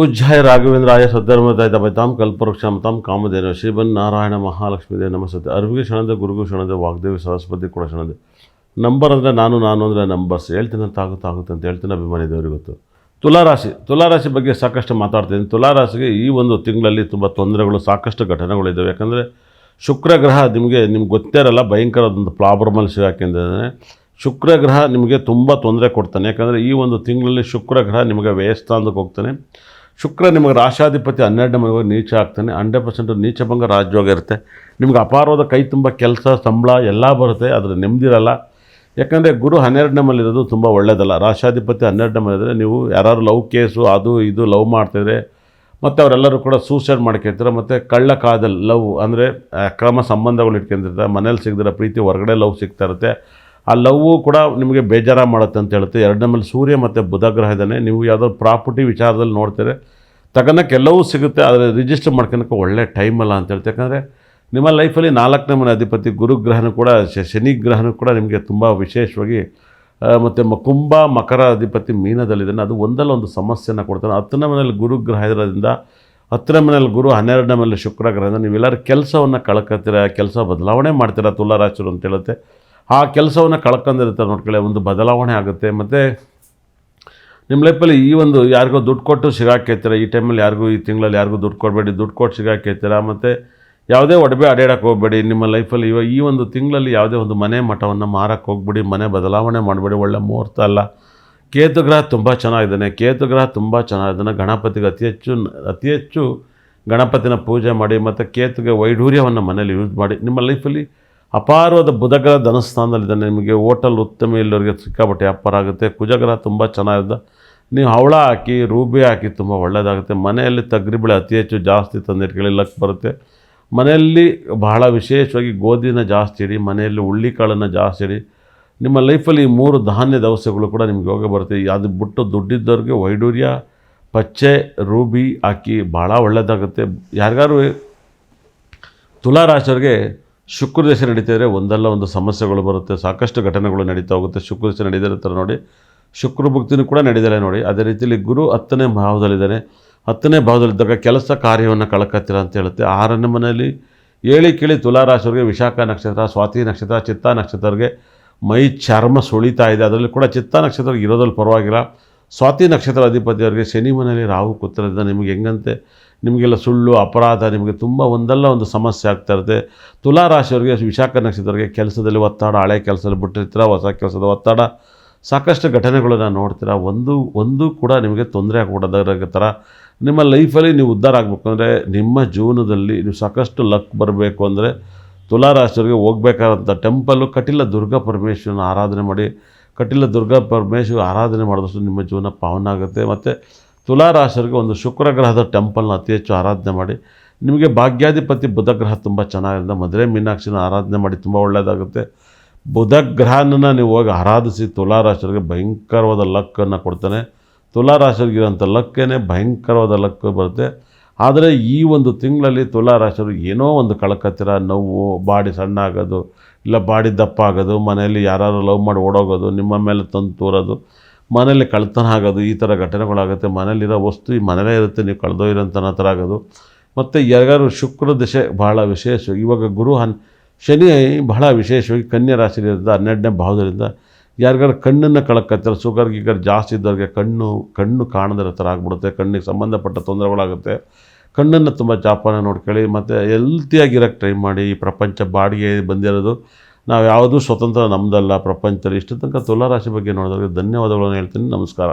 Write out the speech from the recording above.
ಪೂಜ್ಯಾಯ ರಾಘವೇಂದ್ರಾಯ ಸದ್ಧರ್ಮದಾಯ ಬೈತಾಂ ಕಲ್ಪವೃಕ್ಷಾಮತಾಂ ಕಾಮಧೇನು ಶ್ರೀಬನ್ ನಾರಾಯಣ ಮಹಾಲಕ್ಷ್ಮೀ ದೇವ ನಮಸ್ತೆ. ಅರ್ವಿಗೆ ಕ್ಷಣದ ಗುರುಗೂ ಕ್ಷಣದ ವಾಗ್ದೇವಿ ಸರಸ್ವತಿ ಕೂಡ ಕ್ಷಣದ ನಂಬರ್ ಅಂದರೆ ನಾನು ನಾನು ಅಂದರೆ ನಂಬರ್ಸ್. ಹೇಳ್ತೀನಿ ಅಂತ ಆಗುತ್ತೆ ಆಗುತ್ತೆ ಅಂತ ಹೇಳ್ತೀನಿ ಅಭಿಮಾನಿ ದೇವರಿಗೆ ಗೊತ್ತು. ತುಲಾರಾಶಿ. ತುಲಾರಾಶಿ ಬಗ್ಗೆ ಸಾಕಷ್ಟು ಮಾತಾಡ್ತೀನಿ. ತುಲಾರಾಶಿಗೆ ಈ ಒಂದು ತಿಂಗಳಲ್ಲಿ ತುಂಬ ತೊಂದರೆಗಳು, ಸಾಕಷ್ಟು ಘಟನೆಗಳಿದ್ದಾವೆ ಯಾಕಂದರೆ ಶುಕ್ರ ಗ್ರಹ ನಿಮಗೆ, ನಿಮ್ಗೆ ಗೊತ್ತೇ ಇರಲ್ಲ ಭಯಂಕರದೊಂದು ಪ್ರಾಬ್ಲಮಲ್ಲಿ ಸಿಗಾಕಿದ್ದಾನೆ ಶುಕ್ರ ಗ್ರಹ ನಿಮಗೆ ತುಂಬ ತೊಂದರೆ ಕೊಡ್ತಾನೆ. ಯಾಕಂದರೆ ಈ ಒಂದು ತಿಂಗಳಲ್ಲಿ ಶುಕ್ರ ಗ್ರಹ ನಿಮಗೆ ವ್ಯಯಸ್ಥಾನಕ್ಕೆ ಹೋಗ್ತಾನೆ. ಶುಕ್ರ ನಿಮಗೆ ರಾಶಾಧಿಪತಿ ಹನ್ನೆರಡನೇ ಮನೆಗೆ ನೀಚ ಆಗ್ತಾನೆ. ಹಂಡ್ರೆಡ್ ಪರ್ಸೆಂಟ್ ನೀಚಭಂಗ ರಾಜ್ಯೋಗ ಇರುತ್ತೆ. ನಿಮ್ಗೆ ಅಪಾರವಾದ ಕೈ ತುಂಬ, ಕೆಲಸ, ಸಂಬಳ ಎಲ್ಲ ಬರುತ್ತೆ, ಆದರೆ ನೆಮ್ಮದಿರಲ್ಲ ಯಾಕಂದರೆ ಗುರು ಹನ್ನೆರಡನೇ ಇರೋದು ತುಂಬ ಒಳ್ಳೆಯದಲ್ಲ ರಾಶಾಧಿಪತಿ ಹನ್ನೆರಡನೇ ಮನೆ ಇದ್ದರೆ ನೀವು ಯಾರು ಲವ್ ಕೇಸು, ಅದು, ಇದು, ಲವ್ ಮಾಡ್ತಿದ್ರೆ ಮತ್ತು ಅವರೆಲ್ಲರೂ ಕೂಡ ಸೂಸೈಡ್ ಮಾಡ್ಕೊಳ್ತಾರೆ. ಮತ್ತು ಕಳ್ಳ ಕಾದಲ್ಲಿ ಲವ್ ಅಂದರೆ ಅಕ್ರಮ ಸಂಬಂಧಗಳು ಇಟ್ಕೊಂಡಿರ್ತಾರೆ. ಮನೇಲಿ ಸಿಗದಿರೋ ಪ್ರೀತಿ, ಹೊರಗಡೆ ಲವ್ ಸಿಗ್ತಾ ಇರುತ್ತೆ. ಆ ಲವ್ವು ಕೂಡ ನಿಮಗೆ ಬೇಜಾರ ಮಾಡುತ್ತೆ ಅಂತ ಹೇಳುತ್ತೆ. ಎರಡನೇ ಮೇಲೆ ಸೂರ್ಯ ಮತ್ತು ಬುಧ ಗ್ರಹ ಇದ್ದಾನೆ. ನೀವು ಯಾವುದಾದ್ರು ಪ್ರಾಪರ್ಟಿ ವಿಚಾರದಲ್ಲಿ ನೋಡ್ತೀರಿ. ತಗೊಳಕ್ಕೆ ಎಲ್ಲವೂ ಸಿಗುತ್ತೆ, ಆದರೆ ರಿಜಿಸ್ಟರ್ ಮಾಡ್ಕೊಳಕ್ಕೆ ಒಳ್ಳೆ ಟೈಮ್ ಅಲ್ಲ ಅಂತ ಹೇಳ್ತೀವಿ ಯಾಕಂದರೆ ನಿಮ್ಮ ಲೈಫಲ್ಲಿ ನಾಲ್ಕನೇ ಮನೆ ಅಧಿಪತಿ ಗುರುಗ್ರಹನೂ ಕೂಡ, ಶನಿ ಗ್ರಹನೂ ಕೂಡ ನಿಮಗೆ ತುಂಬ ವಿಶೇಷವಾಗಿ ಮತ್ತು ಕುಂಭ ಮಕರ ಅಧಿಪತಿ ಮೀನದಲ್ಲಿದ್ದಾನೆ. ಅದು ಒಂದಲ್ಲ ಒಂದು ಸಮಸ್ಯೆನ ಕೊಡ್ತಾನೆ. ಹತ್ತನೇ ಮನೇಲಿ ಗುರುಗ್ರಹ ಇರೋದ್ರಿಂದ ಹತ್ತನೇ ಮನೇಲಿ ಗುರು, ಹನ್ನೆರಡನೇ ಮೇಲೆ ಶುಕ್ರ ಗ್ರಹದಿಂದ ನೀವೆಲ್ಲರೂ ಕೆಲಸವನ್ನು ಕಳ್ಕೊತೀರ, ಕೆಲಸ ಬದಲಾವಣೆ ಮಾಡ್ತೀರಾ ತುಲಾರಾಶಿರು ಅಂತ ಹೇಳುತ್ತೆ. ಆ ಕೆಲಸವನ್ನು ಕಳ್ಕೊಂಡಿರುತ್ತೆ ನೋಡ್ಕೊಳ್ಳಿ ಒಂದು ಬದಲಾವಣೆ ಆಗುತ್ತೆ. ಮತ್ತು ನಿಮ್ಮ ಲೈಫಲ್ಲಿ ಈ ಒಂದು ಯಾರಿಗೋ ದುಡ್ಡು ಕೊಟ್ಟು ಸಿಗಾಕೈತೀರ, ಈ ಟೈಮಲ್ಲಿ ಯಾರಿಗೂ, ಈ ತಿಂಗಳಲ್ಲಿ ಯಾರಿಗೂ ದುಡ್ಡು ಕೊಡಬೇಡಿ, ದುಡ್ಡು ಕೊಟ್ಟು ಸಿಗಾಕೈತೀರ, ಮತ್ತು ಯಾವುದೇ ಒಡವೆ ಅಡ್ಯಾಡಕ್ಕೆ ಹೋಗಬೇಡಿ, ನಿಮ್ಮ ಲೈಫಲ್ಲಿ ಇವಾಗ ಈ ಒಂದು ತಿಂಗಳಲ್ಲಿ ಯಾವುದೇ ಒಂದು ಮನೆ ಮಠವನ್ನು ಮಾರಕ್ಕೆ ಹೋಗ್ಬಿಡಿ, ಮನೆ ಬದಲಾವಣೆ ಮಾಡಬೇಡಿ, ಒಳ್ಳೆ ಮುಹೂರ್ತ ಅಲ್ಲ. ಕೇತು ಗ್ರಹ ತುಂಬ ಚೆನ್ನಾಗಿದ್ದಾನೆ, ಕೇತು ಗ್ರಹ ತುಂಬ ಚೆನ್ನಾಗಿದ್ದಾನೆ, ಗಣಪತಿಗೆ ಅತಿ ಹೆಚ್ಚು ಅತಿ ಹೆಚ್ಚು ಗಣಪತಿನ ಪೂಜೆ ಮಾಡಿ, ಮತ್ತು ಕೇತುಗೆ ವೈಢೂರ್ಯವನ್ನು ಮನೇಲಿ ಯೂಸ್ ಮಾಡಿ, ನಿಮ್ಮ ಲೈಫಲ್ಲಿ ಅಪಾರವಾದ ಬುಧಗ್ರಹ ಧನಸ್ಥಾನದಲ್ಲಿದ್ದಾನೆ ನಿಮಗೆ ಹೋಟೆಲ್ ಉತ್ತಮ ಇಲ್ಲವರಿಗೆ ಸಿಕ್ಕಾಪಟ್ಟೆ ವ್ಯಾಪಾರ ಆಗುತ್ತೆ. ಕುಜಗ್ರಹ ತುಂಬ ಚೆನ್ನಾಗಿದೆ. ನೀವು ಹವಳ ಹಾಕಿ, ರೂಬಿ ಹಾಕಿ ತುಂಬ ಒಳ್ಳೆಯದಾಗುತ್ತೆ ಮನೆಯಲ್ಲಿ ತಗ್ರಿಬೇಳೆ ಅತಿ ಹೆಚ್ಚು ಜಾಸ್ತಿ ತಂದಿಟ್ಕೊಳ್ಳಿ ಲಕ್ ಬರುತ್ತೆ. ಮನೆಯಲ್ಲಿ ಬಹಳ ವಿಶೇಷವಾಗಿ ಗೋಧಿನ ಜಾಸ್ತಿ ಇಡಿ, ಮನೆಯಲ್ಲಿ ಹುಳ್ಳಿಕಾಳನ್ನು ಜಾಸ್ತಿ ಇಡಿ. ನಿಮ್ಮ ಲೈಫಲ್ಲಿ ಈ ಮೂರು ಧಾನ್ಯ ದವಸಗಳು ಕೂಡ ನಿಮಗೆ ಯೋಗ ಬರುತ್ತೆ. ಅದು ಬಿಟ್ಟು ದುಡ್ಡಿದ್ದವ್ರಿಗೆ ವೈಡೂರ್ಯ, ಪಚ್ಚೆ, ರೂಬಿ ಹಾಕಿ ಭಾಳ ಒಳ್ಳೆಯದಾಗುತ್ತೆ ಯಾರಿಗಾರು ತುಲಾರಾಶಿಯವ್ರಿಗೆ ಶುಕ್ರ ದಶೆ ನಡೀತಿದ್ರೆ ಒಂದಲ್ಲ ಒಂದು ಸಮಸ್ಯೆಗಳು ಬರುತ್ತೆ, ಸಾಕಷ್ಟು ಘಟನೆಗಳು ನಡೀತಾ ಹೋಗುತ್ತೆ. ಶುಕ್ರ ದಶೆ ನಡೀದಿರ್ತಾರೆ ನೋಡಿ, ಶುಕ್ರ ಭಕ್ತಿನೂ ಕೂಡ ನಡೀತಾರೆ ನೋಡಿ. ಅದೇ ರೀತಿಯಲ್ಲಿ ಗುರು ಹತ್ತನೇ ಭಾವದಲ್ಲಿದ್ದಾನೆ. ಹತ್ತನೇ ಭಾವದಲ್ಲಿದ್ದಾಗ ಕೆಲಸ ಕಾರ್ಯವನ್ನು ಕಳಕತ್ತಿರ ಅಂತ ಹೇಳುತ್ತೆ. ಆರನೇ ಮನೆಯಲ್ಲಿ ಏಳಿ ಕೇಳಿ ತುಲಾರಾಶಿಯವರಿಗೆ ವಿಶಾಖ ನಕ್ಷತ್ರ, ಸ್ವಾತಿ ನಕ್ಷತ್ರ, ಚಿತ್ತ ನಕ್ಷತ್ರರಿಗೆ ಮೈ ಚರ್ಮ ಸುಳಿತಾ ಇದೆ. ಅದರಲ್ಲಿ ಕೂಡ ಚಿತ್ತ ನಕ್ಷತ್ರ ಇರೋದ್ರಲ್ಲಿ ಪರವಾಗಿಲ್ಲ. ಸ್ವಾತಿ ನಕ್ಷತ್ರ ಅಧಿಪತಿಯವರಿಗೆ ಶನಿ ಮನೆಯಲ್ಲಿ ರಾಹು ಕೂತಿರೋದ್ರಿಂದ ನಿಮಗೆ ಹೆಂಗಂತೆ? ನಿಮಗೆಲ್ಲ ಸುಳ್ಳು, ಅಪರಾಧ, ನಿಮಗೆ ತುಂಬ ಒಂದಲ್ಲ ಒಂದು ಸಮಸ್ಯೆ ಆಗ್ತಾ ಇರುತ್ತೆ. ತುಲಾ ರಾಶಿಯವರಿಗೆ ವಿಶಾಖ ನಕ್ಷತ್ರವರಿಗೆ ಕೆಲಸದಲ್ಲಿ ಒತ್ತಡ, ಹಳೆ ಕೆಲಸದಲ್ಲಿ ಬಿಟ್ಟಿರ್ತೀರ, ಹೊಸ ಕೆಲಸದ ಒತ್ತಡ? ಸಾಕಷ್ಟು ಘಟನೆಗಳನ್ನು ನೋಡ್ತೀರಾ? ಒಂದು ಒಂದು ಕೂಡ ನಿಮಗೆ ತೊಂದರೆ ಆಗಿಬಿಡೋದಾಗ ಥರ. ನಿಮ್ಮ ಲೈಫಲ್ಲಿ ನೀವು ಉದ್ಧಾರ ಆಗಬೇಕು ಅಂದರೆ ನಿಮ್ಮ ಜೀವನದಲ್ಲಿ ನೀವು ಸಾಕಷ್ಟು ಲಕ್ ಬರಬೇಕು ಅಂದರೆ ತುಲಾರಾಶಿಯವರಿಗೆ ಹೋಗ್ಬೇಕಾದಂಥ ಟೆಂಪಲ್ಲು ಕಟೀಲ ದುರ್ಗಾ ಪರಮೇಶ್ವರನ ಆರಾಧನೆ ಮಾಡಿ. ಕಟಿಲ ದುರ್ಗಾ ಪರಮೇಶ್ವರ ಆರಾಧನೆ ಮಾಡಿದಷ್ಟು ನಿಮ್ಮ ಜೀವನ ಪಾವನ ಆಗುತ್ತೆ ಮತ್ತು ತುಲಾರಾಶರಿಗೆ ಒಂದು ಶುಕ್ರ ಗ್ರಹದ ಟೆಂಪಲ್ನ ಅತಿ ಹೆಚ್ಚು ಆರಾಧನೆ ಮಾಡಿ. ನಿಮಗೆ ಭಾಗ್ಯಾಧಿಪತಿ ಬುಧ ಗ್ರಹ ತುಂಬ ಚೆನ್ನಾಗಿರೋದ್ರಿಂದ ಮದುವೆ ಮೀನಾಕ್ಷಿನ ಆರಾಧನೆ ಮಾಡಿ ತುಂಬ ಒಳ್ಳೆಯದಾಗುತ್ತೆ. ಬುಧ ಗ್ರಹನ ನೀವು ಹೋಗಿ ಆರಾಧಿಸಿ ತುಲಾರಾಶರಿಗೆ ಭಯಂಕರವಾದ ಲಕ್ಕನ್ನು ಕೊಡ್ತಾನೆ. ತುಲಾರಾಶರಿಗಿರುವಂಥ ಲಕ್ಕೇನೆ ಭಯಂಕರವಾದ ಲಕ್ ಬರುತ್ತೆ. ಆದರೆ ಈ ಒಂದು ತಿಂಗಳಲ್ಲಿ ತುಲಾರಾಶರು ಏನೋ ಒಂದು ಕಳಕತ್ತಿರ ನೋವು, ಬಾಡಿ ಸಣ್ಣ ಆಗೋದು ಇಲ್ಲ ಬಾಡಿ ದಪ್ಪ ಆಗೋದು ಮನೆಯಲ್ಲಿ ಯಾರು ಲವ್ ಮಾಡಿ ಓಡೋಗೋದು, ನಿಮ್ಮ ಮೇಲೆ ತಂದು ತೋರೋದು ಮನೇಲಿ ಕಳ್ತನ ಆಗೋದು, ಈ ಥರ ಘಟನೆಗಳಾಗುತ್ತೆ. ಮನೇಲಿರೋ ವಸ್ತು ಈ ಮನೇಲೇ ಇರುತ್ತೆ, ನೀವು ಕಳೆದೋಗಿರೋಂಥ ಥರ ಆಗೋದು. ಮತ್ತು ಯಾರು ಶುಕ್ರ ದಶೆ ಬಹಳ ವಿಶೇಷ, ಇವಾಗ ಗುರು ಹನ್, ಶನಿ ಬಹಳ ವಿಶೇಷವಾಗಿ ಕನ್ಯಾ ರಾಶಿಯಿಂದ ಹನ್ನೆರಡನೇ ಭಾವದಿಂದ ಯಾರಿಗಾರು ಕಣ್ಣನ್ನು ಕಳಕತ್ತಾರೆ, ಶುಗರ್, ಗೀಗರ್ ಜಾಸ್ತಿ ಇದ್ದವ್ರಿಗೆ ಕಣ್ಣು ಕಣ್ಣು ಕಾಣದಿರೋ ಥರ ಆಗ್ಬಿಡುತ್ತೆ, ಕಣ್ಣಿಗೆ ಸಂಬಂಧಪಟ್ಟ ತೊಂದರೆಗಳಾಗುತ್ತೆ. ಕಣ್ಣನ್ನು ತುಂಬ ಜಾಪಾನ ನೋಡ್ಕೊಳ್ಳಿ, ಮತ್ತು ಹೆಲ್ತಿಯಾಗಿರೋಕ್ಕೆ ಟ್ರೈ ಮಾಡಿ, ಈ ಪ್ರಪಂಚ ಬಾಡಿಗೆ ಬಂದಿರೋದು ನಾವು ಯಾವುದೂ ಸ್ವತಂತ್ರ ನಮ್ಮದಲ್ಲ ಪ್ರಪಂಚದಲ್ಲಿ. ಇಷ್ಟು ತನಕ ತುಲಾರಾಶಿ ಬಗ್ಗೆ ನೋಡಿದ್ರೆ ಧನ್ಯವಾದಗಳನ್ನು ಹೇಳ್ತೀನಿ. ನಮಸ್ಕಾರ.